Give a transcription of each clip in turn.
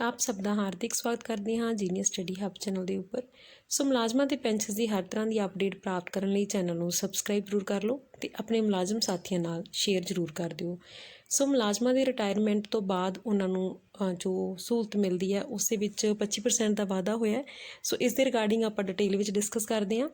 ਆਪ ਸਭ ਦਾ ਹਾਰਦਿਕ ਸਵਾਗਤ ਕਰਦੇ ਹਾਂ ਜੀਨੀਅਰ ਸਟੱਡੀ ਹੱਬ ਚੈਨਲ ਦੇ ਉੱਪਰ। ਸੋ ਮੁਲਾਜ਼ਮਾਂ ਤੇ ਪੈਨਸ਼ਨਸ ਦੀ ਹਰ ਤਰ੍ਹਾਂ ਦੀ ਅਪਡੇਟ ਪ੍ਰਾਪਤ ਕਰਨ ਲਈ ਚੈਨਲ ਨੂੰ ਸਬਸਕ੍ਰਾਈਬ ਜ਼ਰੂਰ ਕਰ ਲਓ ਤੇ ਆਪਣੇ ਮੁਲਾਜ਼ਮ ਸਾਥੀਆਂ ਨਾਲ ਸ਼ੇਅਰ ਜ਼ਰੂਰ ਕਰ ਦਿਓ। ਸੋ ਮੁਲਾਜ਼ਮਾਂ ਦੇ ਰਿਟਾਇਰਮੈਂਟ ਤੋਂ ਬਾਅਦ ਉਹਨਾਂ ਨੂੰ ਜੋ ਸਹੂਲਤ ਮਿਲਦੀ ਹੈ, ਉਸ ਦੇ ਵਿੱਚ 25% ਦਾ ਵਾਧਾ ਹੋਇਆ ਸੋ ਇਸ ਦੇ ਰਿਗਾਰਡਿੰਗ ਆਪਾਂ ਡਿਟੇਲ ਵਿੱਚ ਡਿਸਕਸ ਕਰਦੇ ਹਾਂ।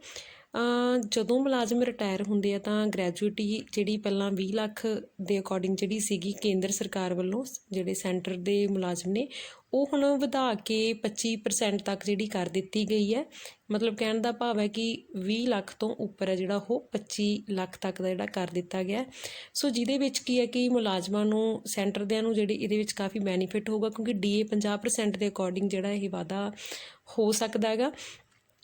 ਜਦੋਂ ਮੁਲਾਜ਼ਮ ਰਿਟਾਇਰ ਹੁੰਦੇ ਆ ਤਾਂ ਗ੍ਰੈਜੂਏਟੀ ਜਿਹੜੀ ਪਹਿਲਾਂ 20 ਲੱਖ ਦੇ ਅਕੋਰਡਿੰਗ ਜਿਹੜੀ ਸੀਗੀ ਕੇਂਦਰ ਸਰਕਾਰ ਵੱਲੋਂ ਜਿਹੜੇ ਸੈਂਟਰ ਦੇ ਮੁਲਾਜ਼ਮ ਨੇ, ਉਹ ਹੁਣ ਵਧਾ ਕੇ 25% ਤੱਕ ਜਿਹੜੀ ਕਰ ਦਿੱਤੀ ਗਈ ਹੈ। ਮਤਲਬ ਕਹਿਣ ਦਾ ਭਾਵ ਹੈ ਕਿ 20 ਲੱਖ ਤੋਂ ਉੱਪਰ ਹੈ ਜਿਹੜਾ ਉਹ 25 ਲੱਖ ਤੱਕ ਦਾ ਜਿਹੜਾ ਕਰ ਦਿੱਤਾ ਗਿਆ ਸੋ ਜਿਹਦੇ ਵਿੱਚ ਕੀ ਹੈ ਕਿ ਮੁਲਾਜ਼ਮਾਂ ਨੂੰ ਸੈਂਟਰ ਦਿਆਂ ਨੂੰ ਜਿਹੜੀ ਇਹਦੇ ਵਿੱਚ ਕਾਫੀ ਬੈਨੀਫਿਟ ਹੋਊਗਾ ਕਿਉਂਕਿ ਡੀਏ 50% ਦੇ ਅਕੋਰਡਿੰਗ ਜਿਹੜਾ ਇਹ ਵਾਧਾ ਹੋ ਸਕਦਾ ਹੈਗਾ।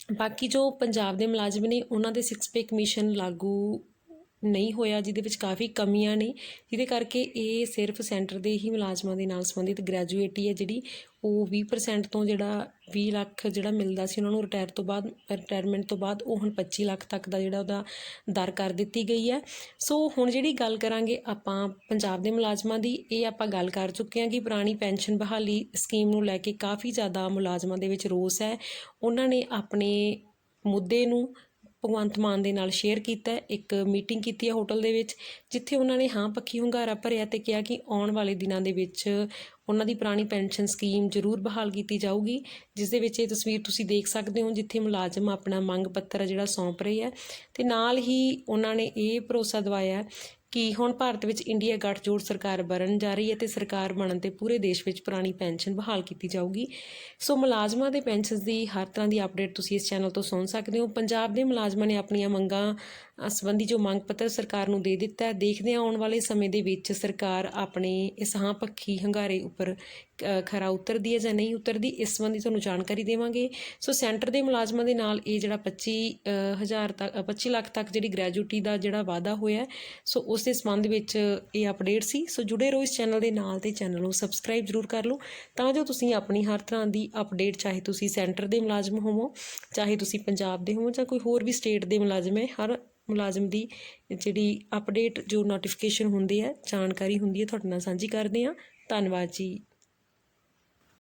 ਬਾਕੀ ਜੋ ਪੰਜਾਬ ਦੇ ਮੁਲਾਜ਼ਮ ਨੇ ਉਹਨਾਂ ਦੇ ਸਿਕਸ ਪੇ ਕਮਿਸ਼ਨ ਲਾਗੂ ਨਹੀਂ ਹੋਇਆ, ਜਿਹਦੇ ਵਿੱਚ ਕਾਫੀ ਕਮੀਆਂ ਨੇ। ਜਿਹਦੇ ਕਰਕੇ ਇਹ ਸਿਰਫ ਸੈਂਟਰ ਦੇ ਹੀ ਮੁਲਾਜ਼ਮਾਂ ਦੇ ਨਾਲ ਸੰਬੰਧਿਤ ਗ੍ਰੈਜੂਏਟੀ ਹੈ ਜਿਹੜੀ, ਉਹ 20% ਤੋਂ ਜਿਹੜਾ 20 ਲੱਖ ਜਿਹੜਾ ਮਿਲਦਾ ਸੀ ਉਹਨਾਂ ਨੂੰ ਰਿਟਾਇਰ ਤੋਂ ਬਾਅਦ ਰਿਟਾਇਰਮੈਂਟ ਤੋਂ ਬਾਅਦ, ਉਹ ਹੁਣ 25 ਲੱਖ ਤੱਕ ਦਾ ਜਿਹੜਾ ਉਹਦਾ ਦਰ ਕਰ ਦਿੱਤੀ ਗਈ ਹੈ। ਸੋ ਹੁਣ ਜਿਹੜੀ ਗੱਲ ਕਰਾਂਗੇ ਆਪਾਂ ਪੰਜਾਬ ਦੇ ਮੁਲਾਜ਼ਮਾਂ ਦੀ, ਇਹ ਆਪਾਂ ਗੱਲ ਕਰ ਚੁੱਕੇ ਹਾਂ ਕਿ ਪੁਰਾਣੀ ਪੈਨਸ਼ਨ ਬਹਾਲੀ ਸਕੀਮ ਨੂੰ ਲੈ ਕੇ ਕਾਫੀ ਜ਼ਿਆਦਾ ਮੁਲਾਜ਼ਮਾਂ ਦੇ ਵਿੱਚ ਰੋਸ ਹੈ। ਉਹਨਾਂ ਨੇ ਆਪਣੇ ਮੁੱਦੇ ਨੂੰ ਭਗਵੰਤ ਮਾਨ ਦੇ ਨਾਲ ਸ਼ੇਅਰ ਕੀਤਾ, ਇੱਕ ਮੀਟਿੰਗ ਕੀਤੀ ਹੈ ਹੋਟਲ ਦੇ ਵਿੱਚ, ਜਿੱਥੇ ਉਹਨਾਂ ਨੇ ਹਾਂ ਪੱਖੀ ਹੁੰਗਾਰਾ ਭਰਿਆ ਤੇ ਕਿਹਾ ਕਿ ਆਉਣ ਵਾਲੇ ਦਿਨਾਂ ਦੇ ਵਿੱਚ ਉਹਨਾਂ ਦੀ ਪੁਰਾਣੀ ਪੈਨਸ਼ਨ ਸਕੀਮ ਜ਼ਰੂਰ ਬਹਾਲ ਕੀਤੀ ਜਾਊਗੀ, ਜਿਸ ਦੇ ਵਿੱਚ ਇਹ ਤਸਵੀਰ ਤੁਸੀਂ ਦੇਖ ਸਕਦੇ ਹੋ, ਜਿੱਥੇ ਮੁਲਾਜ਼ਮ ਆਪਣਾ ਮੰਗ ਪੱਤਰ ਹੈ ਜਿਹੜਾ ਸੌਂਪ ਰਹੇ ਹੈ ਤੇ ਨਾਲ ਹੀ ਉਹਨਾਂ ਨੇ ਇਹ ਭਰੋਸਾ ਦਵਾਇਆ ਕਿ ਹੁਣ ਭਾਰਤ ਵਿੱਚ ਇੰਡੀਆ ਗੱਠਜੋੜ ਸਰਕਾਰ ਬਣਨ ਜਾ ਰਹੀ ਹੈ ਤੇ ਸਰਕਾਰ ਬਣਨ ਤੇ ਪੂਰੇ ਦੇਸ਼ ਵਿੱਚ ਪੁਰਾਣੀ ਪੈਨਸ਼ਨ ਬਹਾਲ ਕੀਤੀ ਜਾਊਗੀ। ਸੋ ਮੁਲਾਜ਼ਮਾਂ ਦੇ ਪੈਨਸ਼ਨਸ ਦੀ ਹਰ ਤਰ੍ਹਾਂ ਦੀ ਅਪਡੇਟ ਤੁਸੀਂ ਇਸ ਚੈਨਲ ਤੋਂ ਸੁਣ ਸਕਦੇ ਹੋ। ਪੰਜਾਬ ਦੇ ਮੁਲਾਜ਼ਮਾਂ ਨੇ ਆਪਣੀਆਂ ਮੰਗਾਂ ਅ, ਸੰਬੰਧੀ ਜੋ ਮੰਗ ਪੱਤਰ ਸਰਕਾਰ ਨੂੰ ਦੇ ਦਿੱਤਾ ਹੈ ਦੇਖਦੇ ਹਾਂ ਆਉਣ ਵਾਲੇ ਸਮੇਂ ਦੇ ਵਿੱਚ ਸਰਕਾਰ ਆਪਣੇ ਇਸ ਹਾਂ ਪੱਖੀ ਹੰਗਾਰੇ ਉੱਪਰ ਖਰਾ ਉਤਰਦੀ ਹੈ ਜਾਂ ਨਹੀਂ ਉਤਰਦੀ ਇਸ ਸੰਬੰਧੀ ਤੁਹਾਨੂੰ ਜਾਣਕਾਰੀ ਦੇਵਾਂਗੇ। ਸੋ ਸੈਂਟਰ ਦੇ ਮੁਲਾਜ਼ਮਾਂ ਦੇ ਨਾਲ ਇਹ ਜਿਹੜਾ 25 ਹਜ਼ਾਰ ਤੱਕ ਅ, 25 ਲੱਖ ਤੱਕ ਜਿਹੜੀ ਗ੍ਰੈਜੂਟੀ ਦਾ ਜਿਹੜਾ ਵਾਅਦਾ ਹੋਇਆ ਹੈ, ਸੋ ਉਸ ਦੇ ਸੰਬੰਧ ਵਿੱਚ ਇਹ ਅਪਡੇਟ ਸੀ। ਸੋ ਜੁੜੇ ਰਹੋ ਇਸ ਚੈਨਲ ਦੇ ਨਾਲ ਤੇ ਚੈਨਲ ਨੂੰ ਸਬਸਕ੍ਰਾਈਬ ਜ਼ਰੂਰ ਕਰ ਲਓ। ਤਾਂ ਜੋ ਤੁਸੀਂ ਆਪਣੀ ਹਰ ਤਰ੍ਹਾਂ ਦੀ ਅਪਡੇਟ ਚਾਹੇ ਤੁਸੀਂ ਸੈਂਟਰ ਦੇ ਮੁਲਾਜ਼ਮ ਹੋਵੋ, ਚਾਹੇ ਤੁਸੀਂ ਪੰਜਾਬ ਦੇ ਹੋਵੋ ਜਾਂ ਕੋਈ ਹੋਰ ਵੀ ਸਟੇਟ ਦੇ ਮੁਲਾਜ਼ਮ ਹੈ, ਹਰ ਮੁਲਾਜ਼ਮ ਦੀ ਜਿਹੜੀ ਅਪਡੇਟ ਜੋ ਨੋਟੀਫਿਕੇਸ਼ਨ ਹੁੰਦੀ ਹੈ ਜਾਣਕਾਰੀ ਹੁੰਦੀ ਹੈ, ਤੁਹਾਡੇ ਨਾਲ ਸਾਂਝੀ ਕਰਦੇ ਹਾਂ। ਧੰਨਵਾਦ ਜੀ।